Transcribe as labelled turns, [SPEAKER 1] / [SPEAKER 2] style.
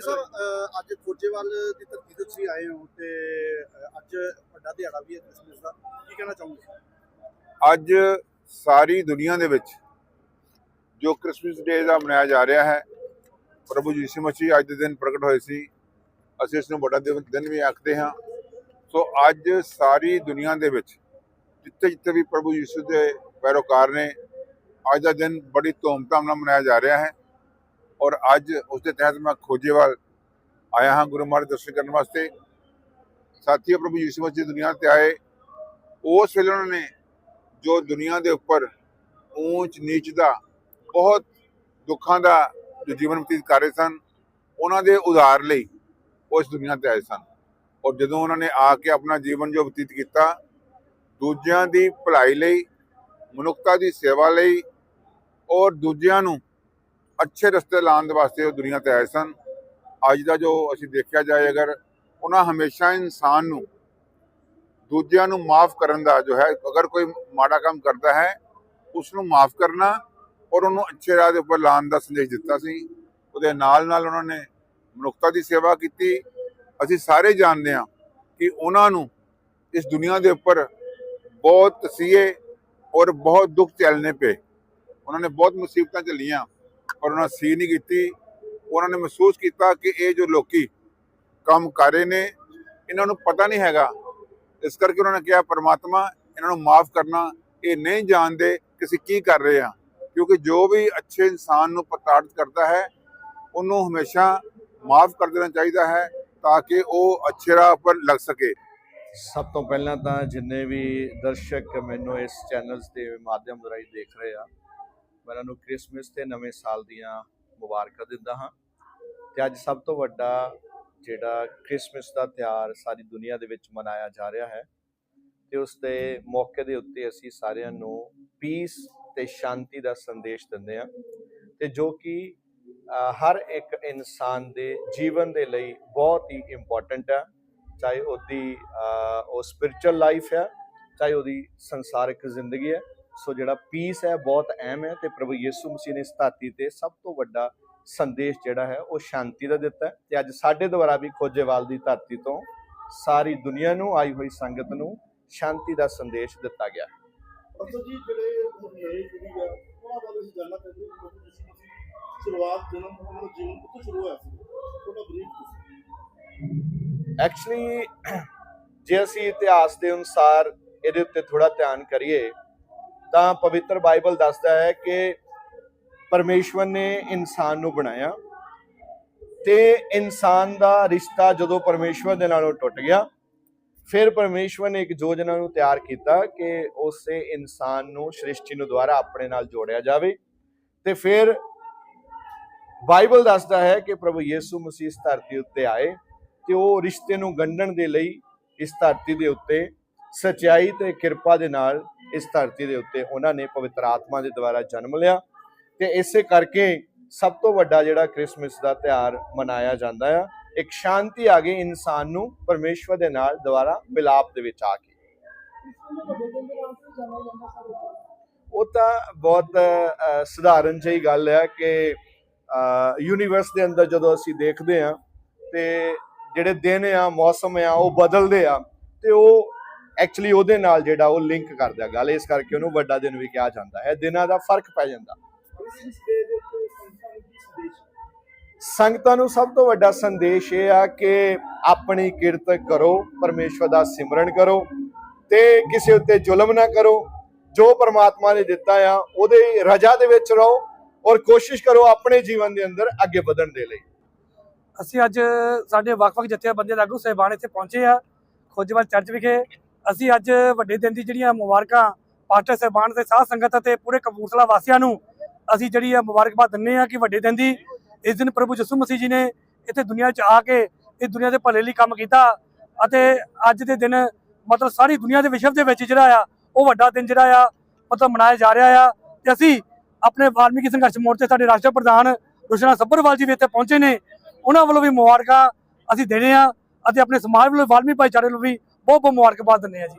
[SPEAKER 1] ਮੋਦੀ ਸਾਹਿਬ ਅੱਜ ਕੋਚੇਵਾਲ ਦੀ ਧਰਤੀ ਤੇ ਤੁਸੀਂ ਆਏ ਹੋ ਤੇ ਅੱਜ ਵੱਡਾ ਦਿਹਾੜਾ ਵੀ ਹੈ ਕ੍ਰਿਸਮਸ ਦਾ। ਕੀ ਕਹਿਣਾ ਚਾਹੋਗੇ?
[SPEAKER 2] ਅੱਜ ਸਾਰੀ ਦੁਨੀਆ ਦੇ ਵਿੱਚ ਜੋ ਕ੍ਰਿਸਮਸ ਡੇ ਦਾ ਮਨਾਇਆ ਜਾ ਰਿਹਾ ਹੈ, ਪ੍ਰਭੂ ਯਿਸੂ ਮਸੀਹ ਅੱਜ ਦੇ ਦਿਨ ਪ੍ਰਗਟ ਹੋਏ ਸੀ, ਅਸੀਂ ਇਸ ਨੂੰ ਵੱਡਾ ਦਿਨ ਦਿਨ ਵੀ ਆਖਦੇ ਹਾਂ। ਸੋ ਅੱਜ ਸਾਰੀ ਦੁਨੀਆ ਦੇ ਵਿੱਚ ਜਿੱਥੇ ਜਿੱਥੇ ਵੀ ਪ੍ਰਭੂ ਯਿਸੂ ਦੇ ਪੈਰੋਕਾਰ ਨੇ, ਅੱਜ ਦਾ ਦਿਨ ਬੜੀ ਧੂਮਧਾਮ ਨਾਲ ਮਨਾਇਆ ਜਾ ਰਿਹਾ ਹੈ। ਔਰ ਅੱਜ ਉਸ ਦੇ ਤਹਿਤ ਮੈਂ ਖੋਜੇਵਾਲ ਆਇਆ ਹਾਂ ਗੁਰੂ ਮਹਾਰਾਜ ਦਰਸ਼ਨ ਕਰਨ ਵਾਸਤੇ। ਸਾਥੀਓ, ਪ੍ਰਭੂ ਯਿਸੂ ਮਸੀਹ ਦੁਨੀਆ ਤੇ ਆਏ, ਉਸ ਵੇਲੇ ਉਹਨਾਂ ਨੇ ਜੋ ਦੁਨੀਆ ਦੇ ਉੱਪਰ ਉੱਚ ਨੀਚ ਦਾ ਬਹੁਤ ਦੁੱਖਾਂ ਦਾ ਜੋ ਜੀਵਨ ਬਤੀਤ ਕਰ ਰਹੇ ਸਨ, ਉਹਨਾਂ ਦੇ ਉਧਾਰ ਲਈ ਉਹ ਇਸ ਦੁਨੀਆ ਤੇ ਆਏ ਸਨ। ਔਰ ਜਦੋਂ ਉਹਨਾਂ ਨੇ ਆ ਕੇ ਆਪਣਾ ਜੀਵਨ ਜੋ ਬਤੀਤ ਕੀਤਾ, ਦੂਜਿਆਂ ਦੀ ਭਲਾਈ ਲਈ, ਮਨੁੱਖਤਾ ਦੀ ਸੇਵਾ ਲਈ ਔਰ ਦੂਜਿਆਂ ਨੂੰ ਅੱਛੇ ਰਸਤੇ ਲਾਉਣ ਦੇ ਵਾਸਤੇ ਉਹ ਦੁਨੀਆ ਤੇ ਆਏ ਸਨ। ਅੱਜ ਦਾ ਜੋ ਅਸੀਂ ਦੇਖਿਆ ਜਾਏ, ਅਗਰ ਉਹਨਾਂ ਹਮੇਸ਼ਾ ਇਨਸਾਨ ਨੂੰ ਦੂਜਿਆਂ ਨੂੰ ਮਾਫ ਕਰਨ ਦਾ ਜੋ ਹੈ, ਅਗਰ ਕੋਈ ਮਾੜਾ ਕੰਮ ਕਰਦਾ ਹੈ ਉਸ ਨੂੰ ਮਾਫ ਕਰਨਾ ਔਰ ਉਹਨੂੰ ਅੱਛੇ ਰਾਹ ਦੇ ਉੱਪਰ ਲਾਉਣ ਦਾ ਸੰਦੇਸ਼ ਦਿੱਤਾ ਸੀ। ਉਹਦੇ ਨਾਲ ਨਾਲ ਉਹਨਾਂ ਨੇ ਮਨੁੱਖਤਾ ਦੀ ਸੇਵਾ ਕੀਤੀ। ਅਸੀਂ ਸਾਰੇ ਜਾਣਦੇ ਹਾਂ ਕਿ ਉਹਨਾਂ ਨੂੰ ਇਸ ਦੁਨੀਆ ਦੇ ਉੱਪਰ ਬਹੁਤ ਤਸੀਹੇ ਔਰ ਬਹੁਤ ਦੁੱਖ ਝੱਲਣੇ ਪਏ। ਉਹਨਾਂ ਨੇ ਬਹੁਤ ਮੁਸੀਬਤਾਂ ਝੱਲੀਆਂ। ਪਰ ਉਹਨਾਂ ਸੀ ਨਹੀਂ ਕੀਤੀ। ਉਹਨਾਂ ਨੇ ਮਹਿਸੂਸ ਕੀਤਾ ਕਿ ਇਹ ਜੋ ਲੋਕੀ ਕੰਮ ਕਰ ਰਹੇ ਨੇ, ਇਹਨਾਂ ਨੂੰ ਪਤਾ ਨਹੀਂ ਹੈਗਾ। ਇਸ ਕਰਕੇ ਉਹਨਾਂ ਨੇ ਕਿਹਾ, ਪਰਮਾਤਮਾ, ਇਹਨਾਂ ਨੂੰ ਮਾਫ ਕਰਨਾ, ਇਹ ਨਹੀਂ ਜਾਣਦੇ ਕਿ ਅਸੀਂ ਕੀ ਕਰ ਰਹੇ ਹਾਂ। ਕਿਉਂਕਿ ਜੋ ਵੀ ਅੱਛੇ ਇਨਸਾਨ ਨੂੰ ਪ੍ਰਤਾੜਿਤ ਕਰਦਾ ਹੈ, ਉਹਨੂੰ ਹਮੇਸ਼ਾ ਮਾਫ ਕਰ ਦੇਣਾ ਚਾਹੀਦਾ ਹੈ ਤਾਂ ਕਿ ਉਹ ਅੱਛੇ ਰਾਹ ਪਰ ਲੱਗ ਸਕੇ।
[SPEAKER 3] ਸਭ ਤੋਂ ਪਹਿਲਾਂ ਤਾਂ ਜਿੰਨੇ ਵੀ ਦਰਸ਼ਕ ਮੈਨੂੰ ਇਸ ਚੈਨਲਸ ਦੇ ਮਾਧਿਅਮ ਰਾਹੀਂ ਦੇਖ ਰਹੇ ਆ ਮੈਂ ਉਹਨਾਂ ਨੂੰ ਕ੍ਰਿਸਮਸ ਤੇ ਨਵੇਂ ਸਾਲ ਦੀਆਂ ਮੁਬਾਰਕਾਂ ਦਿੰਦਾ ਹਾਂ। ਤੇ ਅੱਜ ਸਭ ਤੋਂ ਵੱਡਾ ਜਿਹੜਾ ਕ੍ਰਿਸਮਸ ਦਾ ਤਿਉਹਾਰ ਸਾਰੀ ਦੁਨੀਆ ਦੇ ਵਿੱਚ ਮਨਾਇਆ ਜਾ ਰਿਹਾ ਹੈ ਤੇ ਉਸ ਦੇ ਮੌਕੇ ਦੇ ਉੱਤੇ ਅਸੀਂ ਸਾਰਿਆਂ ਨੂੰ ਪੀਸ ਤੇ ਸ਼ਾਂਤੀ ਦਾ ਸੰਦੇਸ਼ ਦਿੰਦੇ ਹਾਂ। ਤੇ ਜੋ ਕਿ ਹਰ ਇੱਕ ਇਨਸਾਨ ਦੇ ਜੀਵਨ ਦੇ ਲਈ ਬਹੁਤ ਹੀ ਇੰਪੋਰਟੈਂਟ ਹੈ। ਚਾਹੇ ਉਹਦੀ ਉਹ ਸਪਿਰਚੁਅਲ ਲਾਈਫ ਹੈ, ਚਾਹੇ ਉਹਦੀ ਸੰਸਾਰਿਕ ਜ਼ਿੰਦਗੀ ਹੈ। ਸੋ ਜਿਹੜਾ ਪੀਸ ਹੈ ਬਹੁਤ ਅਹਿਮ ਹੈ ਤੇ ਪ੍ਰਭੂ ਯਿਸੂ ਮਸੀਹ ਨੇ ਇਸ ਧਰਤੀ ਤੇ ਸਭ ਤੋਂ ਵੱਡਾ ਸੰਦੇਸ਼ ਜਿਹੜਾ ਹੈ ਉਹ ਸ਼ਾਂਤੀ ਦਾ ਦਿੱਤਾ ਤੇ ਅੱਜ ਸਾਡੇ ਦੁਆਰਾ ਵੀ ਖੋਜੇਵਾਲ ਦੀ ਧਰਤੀ ਤੋਂ ਸਾਰੀ ਦੁਨੀਆ ਨੂੰ ਆਈ ਹੋਈ ਸੰਗਤ ਨੂੰ ਸ਼ਾਂਤੀ ਦਾ ਸੰਦੇਸ਼ ਦਿੱਤਾ ਗਿਆ ਹੈ।
[SPEAKER 1] ਅਸਲ ਜੀ ਜਿਹੜੇ ਮਹੀਨੇ ਜਿਹੜੀ ਆ ਉਹਨਾਂ ਬਾਰੇ ਅਸੀਂ ਜਾਣਨਾ ਚਾਹੁੰਦੇ ਹਾਂ ਕਿ ਤੁਸੀਂ ਸ਼ੁਰੂਆਤ ਜਨਮ ਉਹਨਾਂ ਦਾ ਜੀਵਨ ਕਿੱਥੋਂ ਸ਼ੁਰੂ ਹੋਇਆ ਸੀ? ਥੋੜਾ ਬਰੀਫ
[SPEAKER 3] ਐਕਚੁਅਲੀ ਜੇ ਅਸੀਂ ਇਤਿਹਾਸ ਦੇ ਅਨੁਸਾਰ ਇਹਦੇ ਉੱਤੇ ਥੋੜਾ ਧਿਆਨ ਕਰੀਏ ਤਾਂ ਪਵਿੱਤਰ ਬਾਈਬਲ ਦੱਸਦਾ ਹੈ ਕਿ ਪਰਮੇਸ਼ਵਰ ਨੇ ਇਨਸਾਨ ਨੂੰ ਬਣਾਇਆ ਤੇ ਇਨਸਾਨ ਦਾ ਰਿਸ਼ਤਾ ਜਦੋਂ ਪਰਮੇਸ਼ਵਰ ਦੇ ਨਾਲੋਂ ਟੁੱਟ ਗਿਆ, ਫਿਰ ਪਰਮੇਸ਼ਵਰ ਨੇ ਇੱਕ ਯੋਜਨਾ ਨੂੰ ਤਿਆਰ ਕੀਤਾ ਕਿ ਉਸੇ ਇਨਸਾਨ ਨੂੰ, ਸ੍ਰਿਸ਼ਟੀ ਨੂੰ ਦੁਆਰਾ ਆਪਣੇ ਨਾਲ ਜੋੜਿਆ ਜਾਵੇ ਤੇ ਫਿਰ ਬਾਈਬਲ ਦੱਸਦਾ ਹੈ ਕਿ ਪ੍ਰਭੂ ਯੀਸੂ ਮਸੀਹ ਇਸ ਧਰਤੀ ਉੱਤੇ ਆਏ ਤੇ ਉਹ ਰਿਸ਼ਤੇ ਨੂੰ ਗੰਢਣ ਦੇ ਲਈ ਇਸ ਧਰਤੀ ਦੇ ਉੱਤੇ ਸਚਾਈ ਤੇ ਕਿਰਪਾ ਦੇ ਨਾਲ ਇਸ ਧਰਤੀ ਦੇ ਉੱਤੇ ਉਹਨਾਂ ਨੇ ਪਵਿੱਤਰ ਆਤਮਾ ਦੇ ਦੁਆਰਾ ਜਨਮ ਲਿਆ ਤੇ ਇਸੇ ਕਰਕੇ ਸਭ ਤੋਂ ਵੱਡਾ ਜਿਹੜਾ ਕ੍ਰਿਸਮਸ ਦਾ ਤਿਉਹਾਰ ਮਨਾਇਆ ਜਾਂਦਾ ਆ, ਇੱਕ ਸ਼ਾਂਤੀ ਆ ਗਈ ਇਨਸਾਨ ਨੂੰ ਪਰਮੇਸ਼ਵਰ ਦੇ ਨਾਲ ਦੁਆਰਾ ਮਿਲਾਪ ਦੇ ਵਿੱਚ ਆ ਕੇ। ਉਹ ਤਾਂ ਬਹੁਤ ਸਧਾਰਨ ਜਿਹੀ ਗੱਲ ਹੈ ਕਿ ਯੂਨੀਵਰਸ ਦੇ ਅੰਦਰ ਜਦੋਂ ਅਸੀਂ ਦੇਖਦੇ ਆ ਤੇ ਜਿਹੜੇ ਦਿਨ ਆ, ਮੌਸਮ ਆ, ਉਹ ਬਦਲਦੇ ਆ ਤੇ ਉਹ ਐਕਚੁਅਲੀ ਉਹਦੇ ਨਾਲ ਜਿਹੜਾ ਉਹ ਲਿੰਕ ਕਰਦਾ ਗੱਲ, ਇਸ ਕਰਕੇ ਉਹਨੂੰ ਵੱਡਾ ਦਿਨ ਵੀ ਕਿਹਾ ਜਾਂਦਾ ਹੈ। ਦਿਨਾਂ ਦਾ ਫ਼ਰਕ ਪੈ ਜਾਂਦਾ। ਸੰਗਤਾਂ ਨੂੰ ਸਭ ਤੋਂ ਵੱਡਾ ਸੰਦੇਸ਼ ਇਹ ਆ ਕਿ ਆਪਣੀ ਕਿਰਤ ਕਰੋ, ਪਰਮੇਸ਼ਵਰ ਦਾ ਸਿਮਰਨ ਕਰੋ ਤੇ ਕਿਸੇ ਉੱਤੇ ਜ਼ੁਲਮ ਨਾ ਕਰੋ। ਜੋ ਪਰਮਾਤਮਾ ਨੇ ਦਿੱਤਾ ਆ, ਉਹਦੇ ਰਜਾ ਦੇ ਵਿੱਚ ਰਹੋ ਔਰ ਕੋਸ਼ਿਸ਼ ਕਰੋ ਆਪਣੇ ਜੀਵਨ ਦੇ ਅੰਦਰ ਅੱਗੇ ਵਧਣ ਦੇ ਲਈ।
[SPEAKER 4] ਅਸੀਂ ਅੱਜ ਸਾਡੇ ਵੱਖ-ਵੱਖ ਜਥੇਬੰਦੀਆਂ ਦੇ ਆਗੂ ਸਹਿਬਾਨ ਇੱਥੇ ਪਹੁੰਚੇ ਆ। ਖੋਜੇਵਾਲ ਚਰਚ ਵਿਖੇ ਅਸੀਂ ਅੱਜ ਵੱਡੇ ਦਿਨ ਦੀ ਜਿਹੜੀਆਂ ਮੁਬਾਰਕਾਂ ਪਾਸਟਰ ਸਹਿਬਾਨ ਦੇ ਸਾਧ ਸੰਗਤ ਅਤੇ ਪੂਰੇ ਕਪੂਰਥਲਾ ਵਾਸੀਆਂ ਨੂੰ ਅਸੀਂ ਜਿਹੜੀ ਆ ਮੁਬਾਰਕਬਾਦ ਦਿੰਨੇ ਆ ਕਿ ਵੱਡੇ ਦਿਨ ਦੀ, ਇਸ ਦਿਨ ਪ੍ਰਭੂ ਯਿਸੂ ਮਸੀਹ ਜੀ ਨੇ ਇੱਥੇ ਦੁਨੀਆ 'ਚ ਆ ਕੇ ਇਹ ਦੁਨੀਆ ਦੇ ਭਲੇ ਲਈ ਕੰਮ ਕੀਤਾ ਅਤੇ ਅੱਜ ਦੇ ਦਿਨ ਮਤਲਬ ਸਾਰੀ ਦੁਨੀਆ ਦੇ ਵਿਸ਼ਵ ਦੇ ਵਿੱਚ ਜਿਹੜਾ ਆ, ਉਹ ਵੱਡਾ ਦਿਨ ਜਿਹੜਾ ਆ, ਮਤਲਬ ਮਨਾਇਆ ਜਾ ਰਿਹਾ ਆ ਤੇ ਅਸੀਂ ਆਪਣੇ ਵਾਲਮੀਕੀ ਸੰਘਰਸ਼ ਮੋਰਚੇ ਸਾਡੇ ਰਾਸ਼ਟਰ ਪ੍ਰਧਾਨ ਰੁਸ਼ਨਾ ਸੱਭਰਵਾਲ ਜੀ ਵੀ ਇੱਥੇ ਪਹੁੰਚੇ ਨੇ, ਉਹਨਾਂ ਵੱਲੋਂ ਵੀ ਮੁਬਾਰਕਾਂ ਅਸੀਂ ਦੇਣੇ ਆ ਅਤੇ ਆਪਣੇ ਸਮਾਜ ਵੱਲੋਂ, ਵਾਲਮੀ ਭਾਈਚਾਰੇ ਵੱਲੋਂ ਵੀ ਉਹ ਮੁਬਾਰਕਬਾਦ ਦਿੰਦੇ ਆ ਜੀ।